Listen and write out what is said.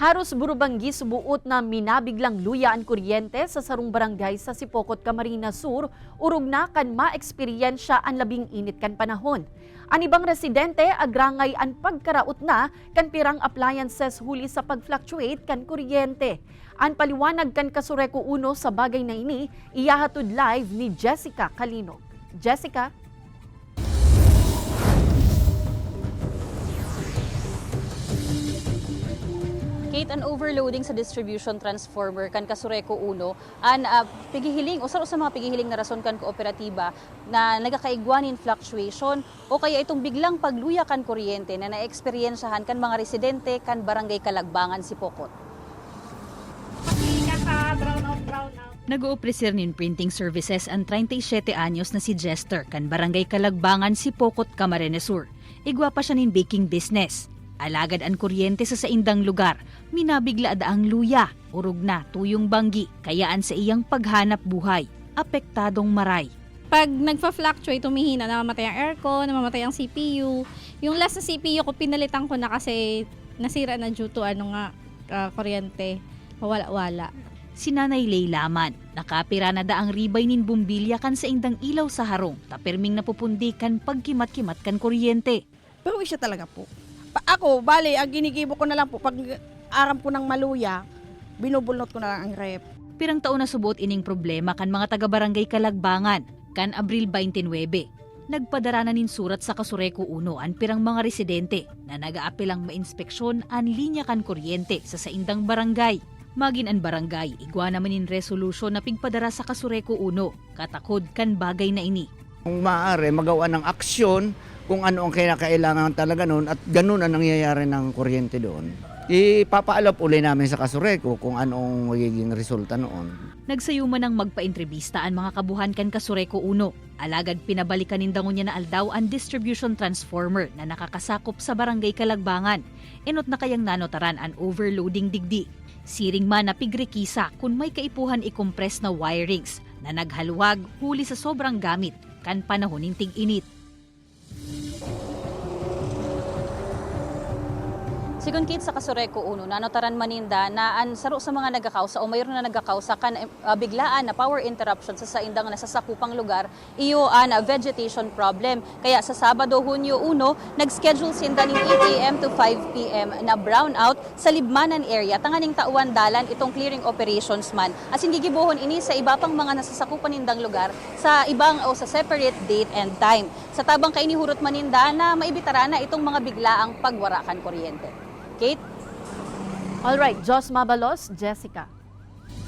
Haros Burubanggi subuot na minabiglang luya ang kuryente sa sarong barangay sa Sipokot, Camarines Sur, urog na kan ma-eksperyensya ang labing init kan panahon. Ang ibang residente agrangay ang pagkaraot na kan pirang appliances huli sa pag-fluctuate kan kuryente. Ang paliwanag kan Kasureko Uno sa bagay na ini, iyahatod live ni Jessica Calino. Jessica? Kate, an overloading sa distribution transformer kan Kasureko Uno, an uh, pigihiling, usar sa mga pigihiling na rason kan kooperatiba na nagakaigwanin fluctuation o kaya itong biglang pagluya kan kuryente na naeksperyensyahan kan mga residente kan barangay Kalagbangan, Sipokot. Nag-ooprisir nin printing services ang 37 anyos na si Jester kan barangay Kalagbangan, Sipokot, Camarines Sur. Igwa pa siya nin baking business. Alagad ang kuryente sa saindang lugar, minabigla ang luya, urog na tuyong banggi, kayaan sa iyang paghanap buhay, apektadong maray. pag nagfa-fluctuate, tumihina, namamatay ang aircon, namamatay ang CPU. Yung last na CPU ko, pinalitan ko na kasi nasira na due to ano nga, ah, kuryente. Wala-wala. Si Nanay Laylaman, nakapira na daang ribay nin bumbilya kan sa indang ilaw sa harong, taperming napupundi kan pagkimat-kimat kan kuryente. Pero siya talaga po. Pa- ako, bali, ang ginigibo ko na lang po, pag aram ko ng maluya, binubulnot ko na lang ang rep. Pirang taon na subuot ining problema kan mga taga-barangay Kalagbangan, kan Abril 29. Nagpadara na nin surat sa Kasureko Uno ang pirang mga residente na nag-aapilang mainspeksyon ang linya kan kuryente sa saindang barangay. Magin ang barangay, igwa naman in resolution na pigpadara sa Kasureko Uno, katakod kan bagay na ini. Kung maaari, magawa ng aksyon kung ano ang kailangan talaga noon at ganun ang nangyayari ng kuryente doon. Ipapaalap uli namin sa Kasureko kung anong magiging resulta noon. Nagsayuman ng magpa-entrevista ang mga kabuhan kan Kasureko Uno. Alagad pinabalikan nindangon niya na aldaw ang distribution transformer na nakakasakop sa barangay Kalagbangan. Enot na kayang nanotaran ang overloading digdi. Siring man na pigrekisa kung may kaipuhan i-compress na wirings na naghaluwag huli sa sobrang gamit kan panahon ng tig-init. Sigon kit sa Kasureko Uno, nanotaran maninda na an saro sa mga nagakausa o mayroon na nagakausa kan uh, biglaan na power interruption sa saindang nasasakupang lugar, iyo an uh, vegetation problem. Kaya sa Sabado, Hunyo 1, nag-schedule sinda ng 8 a.m. to 5 p.m. na brownout sa Libmanan area. Tanganing tauan dalan itong clearing operations man. As in gigibuhon ini sa iba pang mga nasasakupan nindang lugar sa ibang o sa separate date and time. Sa tabang kay hurot maninda na maibitara na itong mga biglaang pagwarakan kuryente. Kate? All right, Jos Mabalos, Jessica.